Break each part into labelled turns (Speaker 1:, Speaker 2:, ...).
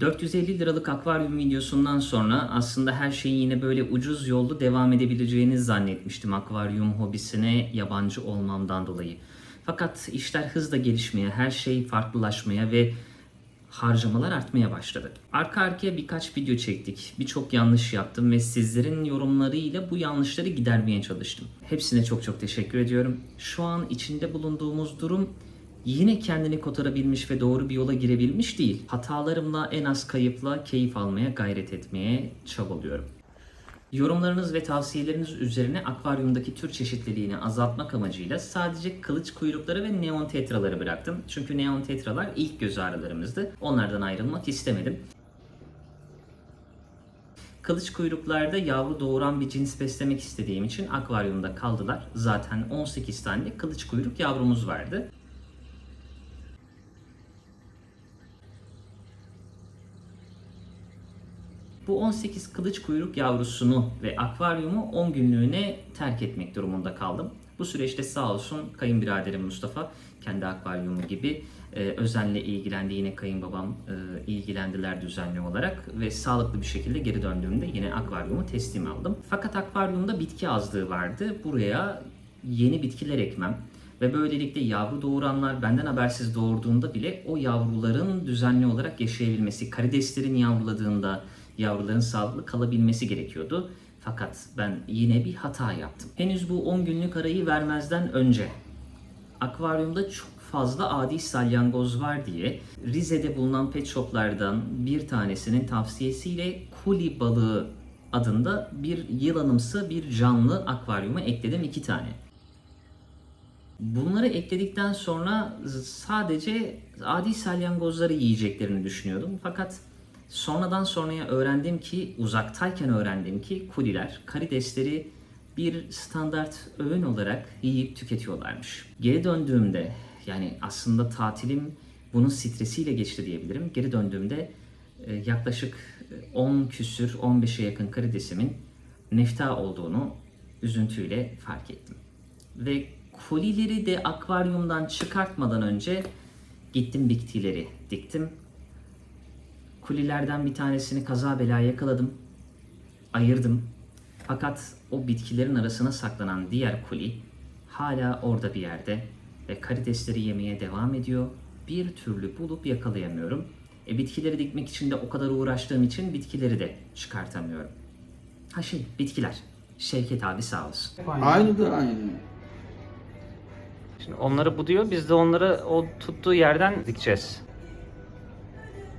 Speaker 1: 450 liralık akvaryum videosundan sonra aslında her şeyin yine böyle ucuz yollu devam edebileceğini zannetmiştim akvaryum hobisine yabancı olmamdan dolayı. Fakat işler hızla gelişmeye, her şey farklılaşmaya ve harcamalar artmaya başladı. Arka arkaya birkaç video çektik. Birçok yanlış yaptım ve sizlerin yorumlarıyla bu yanlışları gidermeye çalıştım. Hepsine çok çok teşekkür ediyorum. Şu an içinde bulunduğumuz durum yine kendini kotarabilmiş ve doğru bir yola girebilmiş değil. Hatalarımla en az kayıpla keyif almaya gayret etmeye çabalıyorum. Yorumlarınız ve tavsiyeleriniz üzerine akvaryumdaki tür çeşitliliğini azaltmak amacıyla sadece kılıç kuyrukları ve neon tetraları bıraktım. Çünkü neon tetralar ilk göz ağrılarımızdı. Onlardan ayrılmak istemedim. Kılıç kuyruklarda yavru doğuran bir cins beslemek istediğim için akvaryumda kaldılar. Zaten 18 tane kılıç kuyruk yavrumuz vardı. Bu 18 kılıç kuyruk yavrusunu ve akvaryumu 10 günlüğüne terk etmek durumunda kaldım. Bu süreçte sağ olsun kayınbiraderim Mustafa kendi akvaryumu gibi e, özenle ilgilendi. Yine kayınbabam e, ilgilendiler düzenli olarak ve sağlıklı bir şekilde geri döndüğümde yine akvaryumu teslim aldım. Fakat akvaryumda bitki azlığı vardı. Buraya yeni bitkiler ekmem ve böylelikle yavru doğuranlar benden habersiz doğurduğunda bile o yavruların düzenli olarak yaşayabilmesi, karideslerin yavruladığında yavruların sağlıklı kalabilmesi gerekiyordu. Fakat ben yine bir hata yaptım. Henüz bu 10 günlük arayı vermezden önce akvaryumda çok fazla adi salyangoz var diye Rize'de bulunan pet shoplardan bir tanesinin tavsiyesiyle kuli balığı adında bir yılanımsı bir canlı akvaryuma ekledim iki tane. Bunları ekledikten sonra sadece adi salyangozları yiyeceklerini düşünüyordum. Fakat sonradan sonraya öğrendim ki, uzaktayken öğrendim ki kuliler karidesleri bir standart öğün olarak yiyip tüketiyorlarmış. Geri döndüğümde yani aslında tatilim bunun stresiyle geçti diyebilirim. Geri döndüğümde e, yaklaşık 10 küsür 15'e yakın karidesimin nefta olduğunu üzüntüyle fark ettim. Ve kolileri de akvaryumdan çıkartmadan önce gittim bitkileri diktim. Kulilerden bir tanesini kaza bela yakaladım. Ayırdım. Fakat o bitkilerin arasına saklanan diğer kuli hala orada bir yerde ve karidesleri yemeye devam ediyor. Bir türlü bulup yakalayamıyorum. E, bitkileri dikmek için de o kadar uğraştığım için bitkileri de çıkartamıyorum. Ha şey, bitkiler. Şevket abi sağ olsun.
Speaker 2: Aynı da aynı.
Speaker 1: Şimdi onları buduyor, biz de onları o tuttuğu yerden dikeceğiz.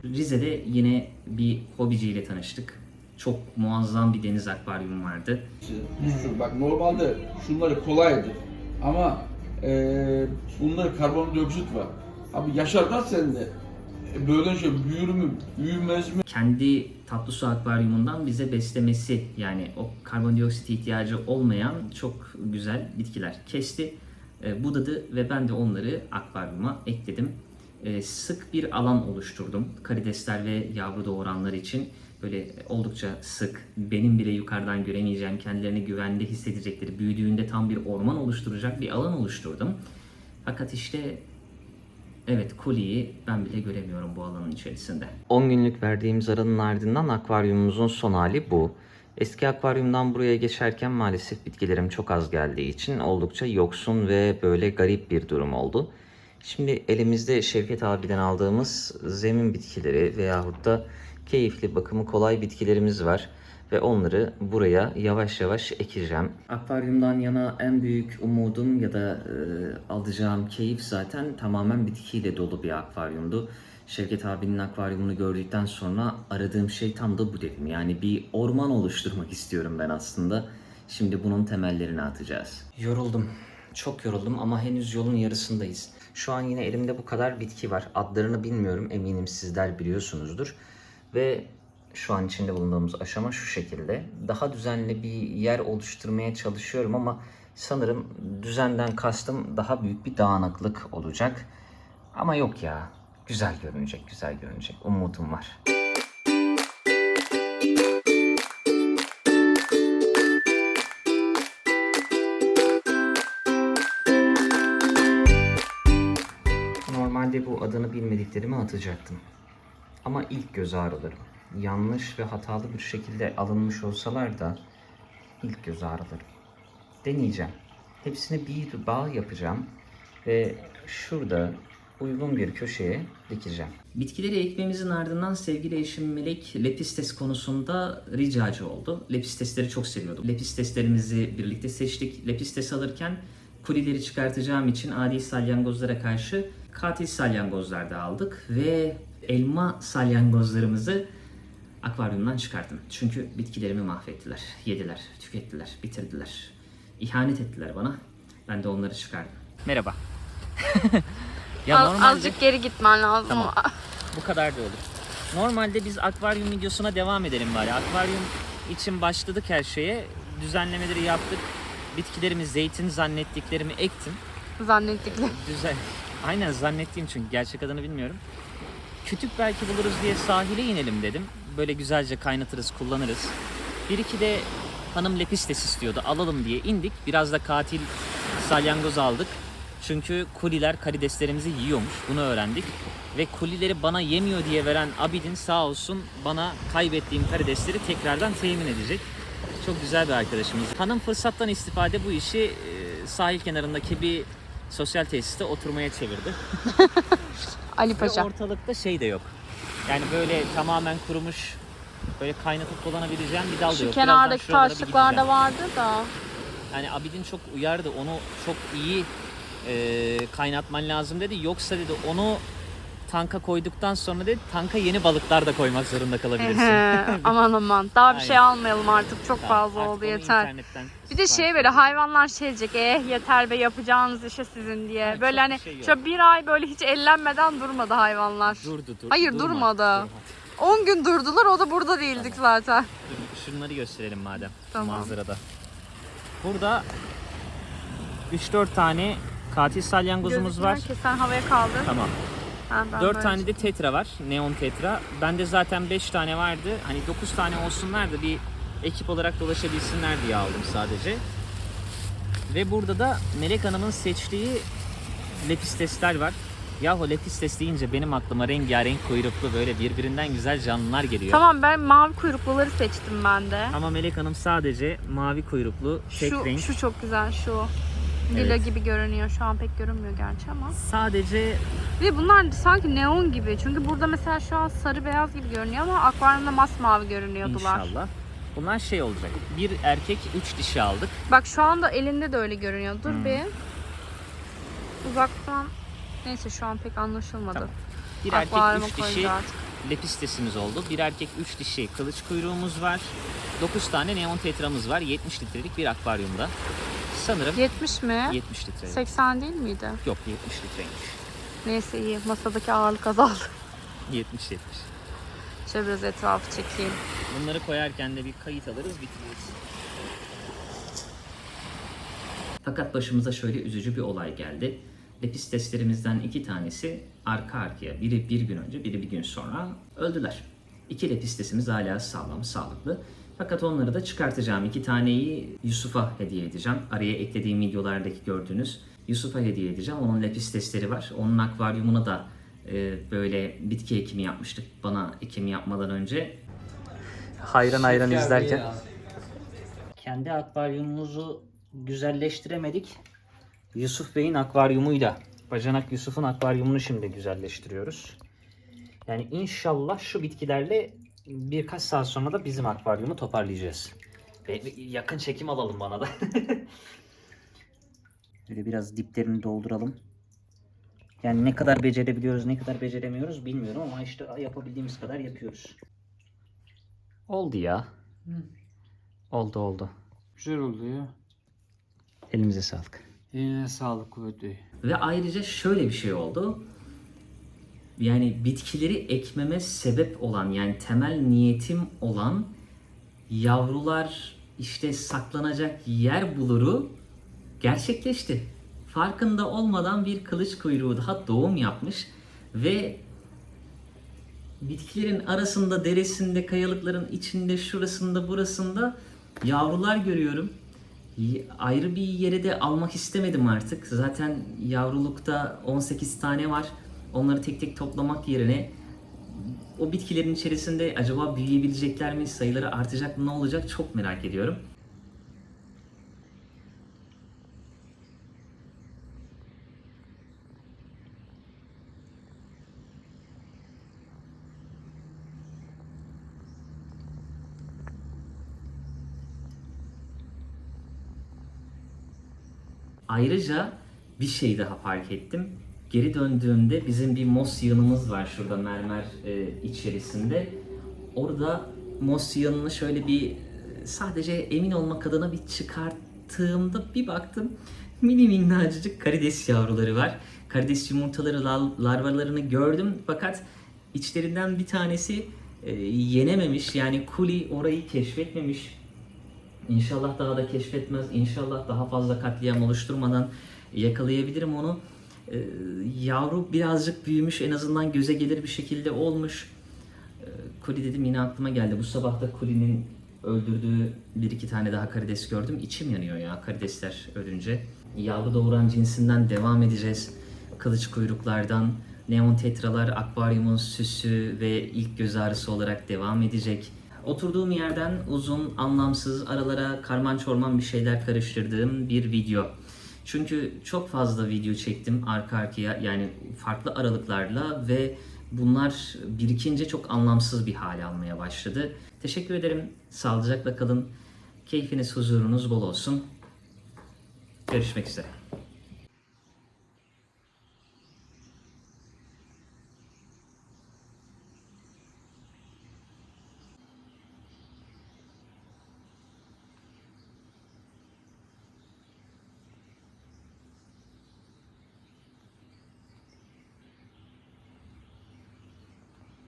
Speaker 1: Rize'de yine bir hobiciyle tanıştık. Çok muazzam bir deniz akvaryumu vardı.
Speaker 2: Şu, bak normalde şunları kolaydır. Ama eee bunları karbondioksit var. Abi yaşarlar sende. E, böyle şey büyür mü, büyümez mi?
Speaker 1: Kendi tatlı su akvaryumundan bize beslemesi yani o karbondioksit ihtiyacı olmayan çok güzel bitkiler kesti, e, budadı ve ben de onları akvaryuma ekledim. E, sık bir alan oluşturdum karidesler ve yavru doğuranlar için. Böyle oldukça sık, benim bile yukarıdan göremeyeceğim, kendilerini güvende hissedecekleri, büyüdüğünde tam bir orman oluşturacak bir alan oluşturdum. Fakat işte Evet, kuliyi ben bile göremiyorum bu alanın içerisinde. 10 günlük verdiğimiz aranın ardından akvaryumumuzun son hali bu. Eski akvaryumdan buraya geçerken maalesef bitkilerim çok az geldiği için oldukça yoksun ve böyle garip bir durum oldu. Şimdi elimizde Şevket abiden aldığımız zemin bitkileri veyahut da keyifli bakımı kolay bitkilerimiz var ve onları buraya yavaş yavaş ekeceğim. Akvaryumdan yana en büyük umudum ya da e, alacağım keyif zaten tamamen bitkiyle dolu bir akvaryumdu. Şevket abinin akvaryumunu gördükten sonra aradığım şey tam da bu dedim. Yani bir orman oluşturmak istiyorum ben aslında. Şimdi bunun temellerini atacağız. Yoruldum. Çok yoruldum ama henüz yolun yarısındayız. Şu an yine elimde bu kadar bitki var. Adlarını bilmiyorum. Eminim sizler biliyorsunuzdur. Ve şu an içinde bulunduğumuz aşama şu şekilde. Daha düzenli bir yer oluşturmaya çalışıyorum ama sanırım düzenden kastım daha büyük bir dağınıklık olacak. Ama yok ya. Güzel görünecek, güzel görünecek. Umudum var. Normalde bu adını bilmediklerimi atacaktım. Ama ilk göz ağrılarım. Yanlış ve hatalı bir şekilde alınmış olsalar da ilk göz ağrılarım. Deneyeceğim. Hepsine bir bağ yapacağım ve şurada uygun bir köşeye dikeceğim. Bitkileri ekmemizin ardından sevgili eşim Melek lepistes konusunda ricacı oldu. Lepistesleri çok seviyordum. Lepisteslerimizi birlikte seçtik. Lepistes alırken kulileri çıkartacağım için adi salyangozlara karşı katil salyangozlar da aldık ve elma salyangozlarımızı akvaryumdan çıkarttım. Çünkü bitkilerimi mahvettiler, yediler, tükettiler, bitirdiler. İhanet ettiler bana. Ben de onları çıkardım. Merhaba.
Speaker 3: Az- azıcık geri gitmen lazım.
Speaker 1: Tamam. Bu kadar da olur. Normalde biz akvaryum videosuna devam edelim bari. Akvaryum için başladık her şeye. Düzenlemeleri yaptık. Bitkilerimi zeytin zannettiklerimi ektim.
Speaker 3: Zannettikleri.
Speaker 1: Güzel. Aynen zannettiğim çünkü gerçek adını bilmiyorum. Kütük belki buluruz diye sahile inelim dedim. Böyle güzelce kaynatırız, kullanırız. Bir iki de hanım lepistes istiyordu. Alalım diye indik. Biraz da katil salyangoz aldık. Çünkü kuliler karideslerimizi yiyormuş. Bunu öğrendik. Ve kulileri bana yemiyor diye veren Abidin sağ olsun bana kaybettiğim karidesleri tekrardan temin edecek. Çok güzel bir arkadaşımız. Hanım fırsattan istifade bu işi e, sahil kenarındaki bir sosyal tesiste oturmaya çevirdi.
Speaker 3: Ali
Speaker 1: Ve
Speaker 3: Paşa.
Speaker 1: ortalıkta şey de yok. Yani böyle tamamen kurumuş, böyle kaynatıp kullanabileceğim bir dal da
Speaker 3: Şu
Speaker 1: yok.
Speaker 3: kenardaki
Speaker 1: şuralara bir
Speaker 3: taşlıklarda vardı da.
Speaker 1: Yani Abidin çok uyardı. Onu çok iyi e, kaynatman lazım dedi. Yoksa dedi onu tanka koyduktan sonra dedi tanka yeni balıklar da koymak zorunda kalabilirsin.
Speaker 3: aman aman. Daha bir şey almayalım artık. Çok
Speaker 1: Tamam,
Speaker 3: fazla
Speaker 1: artık
Speaker 3: oldu yeter. Bir de şey böyle hayvanlar şey diyecek. Eh yeter be yapacağınız işe sizin diye.
Speaker 1: Evet,
Speaker 3: böyle hani
Speaker 1: bir şey
Speaker 3: şöyle bir ay böyle hiç ellenmeden durmadı hayvanlar.
Speaker 1: Durdu dur.
Speaker 3: Hayır,
Speaker 1: durma,
Speaker 3: durmadı.
Speaker 1: durma.
Speaker 3: 10 gün durdular o da burada değildik zaten.
Speaker 1: Dur, Şunları gösterelim madem
Speaker 3: Tamam.
Speaker 1: manzarada. Burada 3-4 tane katil salyangozumuz var.
Speaker 3: Sen havaya kaldır.
Speaker 1: Tamam.
Speaker 3: Ben
Speaker 1: 4
Speaker 3: böyle-
Speaker 1: tane de tetra var. Neon tetra. Bende zaten 5 tane vardı. Hani 9 tane olsunlar da bir ekip olarak dolaşabilsinler diye aldım sadece. Ve burada da Melek Hanım'ın seçtiği lepistesler var. Yahu lepistes deyince benim aklıma rengarenk kuyruklu böyle birbirinden güzel canlılar geliyor.
Speaker 3: Tamam ben mavi kuyrukluları seçtim ben de.
Speaker 1: Ama Melek Hanım sadece mavi kuyruklu tek
Speaker 3: Şu,
Speaker 1: renk.
Speaker 3: şu çok güzel şu. Lila
Speaker 1: Evet.
Speaker 3: gibi görünüyor. Şu an pek görünmüyor gerçi ama.
Speaker 1: Sadece
Speaker 3: Ve bunlar sanki neon gibi. Çünkü burada mesela şu an sarı beyaz gibi görünüyor ama akvaryumda masmavi görünüyordular.
Speaker 1: inşallah. Bunlar şey olacak. Bir erkek, üç dişi aldık.
Speaker 3: Bak şu anda elinde de öyle görünüyor. Dur
Speaker 1: Hmm.
Speaker 3: bir. Uzaktan. Neyse şu an pek anlaşılmadı.
Speaker 1: Tamam. Bir erkek,
Speaker 3: Akvaryuma
Speaker 1: üç
Speaker 3: koyunca
Speaker 1: dişi
Speaker 3: artık.
Speaker 1: lepistesimiz oldu. Bir erkek, üç dişi kılıç kuyruğumuz var. 9 tane neon tetramız var. 70 litrelik bir akvaryumda. Sanırım
Speaker 3: 70 mi?
Speaker 1: 70 litre.
Speaker 3: 80 değil miydi?
Speaker 1: Yok 70 litreymiş.
Speaker 3: Neyse iyi. Masadaki ağırlık azaldı.
Speaker 1: 70 70.
Speaker 3: Şöyle biraz etrafı çekeyim.
Speaker 1: Bunları koyarken de bir kayıt alırız bitiririz. Fakat başımıza şöyle üzücü bir olay geldi. Lepisteslerimizden iki tanesi arka arkaya biri bir gün önce biri bir gün sonra öldüler. İki lepistesimiz hala sağlam, sağlıklı. Fakat onları da çıkartacağım. İki taneyi Yusuf'a hediye edeceğim. Araya eklediğim videolardaki gördüğünüz Yusuf'a hediye edeceğim. Onun lepistesleri var. Onun akvaryumuna da e, böyle bitki ekimi yapmıştık bana ekimi yapmadan önce. Hayran hayran izlerken. Kendi akvaryumumuzu güzelleştiremedik. Yusuf Bey'in akvaryumuyla, Bacanak Yusuf'un akvaryumunu şimdi güzelleştiriyoruz. Yani inşallah şu bitkilerle birkaç saat sonra da bizim akvaryumu toparlayacağız. Ve yakın çekim alalım bana da. Böyle biraz diplerini dolduralım. Yani ne kadar becerebiliyoruz, ne kadar beceremiyoruz bilmiyorum ama işte yapabildiğimiz kadar yapıyoruz. Oldu ya. Oldu oldu.
Speaker 4: Güzel oldu ya.
Speaker 1: Elimize sağlık.
Speaker 4: Eline sağlık kuvvetli.
Speaker 1: Ve ayrıca şöyle bir şey oldu. Yani bitkileri ekmeme sebep olan yani temel niyetim olan yavrular işte saklanacak yer buluru gerçekleşti. Farkında olmadan bir kılıç kuyruğu daha doğum yapmış ve bitkilerin arasında, deresinde, kayalıkların içinde, şurasında, burasında yavrular görüyorum. Ayrı bir yere de almak istemedim artık. Zaten yavrulukta 18 tane var. Onları tek tek toplamak yerine o bitkilerin içerisinde acaba büyüyebilecekler mi, sayıları artacak mı, ne olacak çok merak ediyorum. Ayrıca bir şey daha fark ettim. Geri döndüğümde bizim bir mos yığınımız var şurada mermer e, içerisinde. Orada mos yığınını şöyle bir e, sadece emin olmak adına bir çıkarttığımda bir baktım mini minnacık karides yavruları var. Karides yumurtaları, lar- larvalarını gördüm fakat içlerinden bir tanesi e, yenememiş. Yani kuli orayı keşfetmemiş. İnşallah daha da keşfetmez. İnşallah daha fazla katliam oluşturmadan yakalayabilirim onu. Ee, yavru birazcık büyümüş. En azından göze gelir bir şekilde olmuş. Ee, Kuli dedim yine aklıma geldi. Bu sabah da Kuli'nin öldürdüğü bir iki tane daha karides gördüm. İçim yanıyor ya karidesler ölünce. Yavru doğuran cinsinden devam edeceğiz. Kılıç kuyruklardan neon tetralar akvaryumun süsü ve ilk göz ağrısı olarak devam edecek. Oturduğum yerden uzun, anlamsız, aralara karman çorman bir şeyler karıştırdığım bir video. Çünkü çok fazla video çektim arka arkaya yani farklı aralıklarla ve bunlar birikince çok anlamsız bir hale almaya başladı. Teşekkür ederim. Sağlıcakla kalın. Keyfiniz, huzurunuz bol olsun. Görüşmek üzere.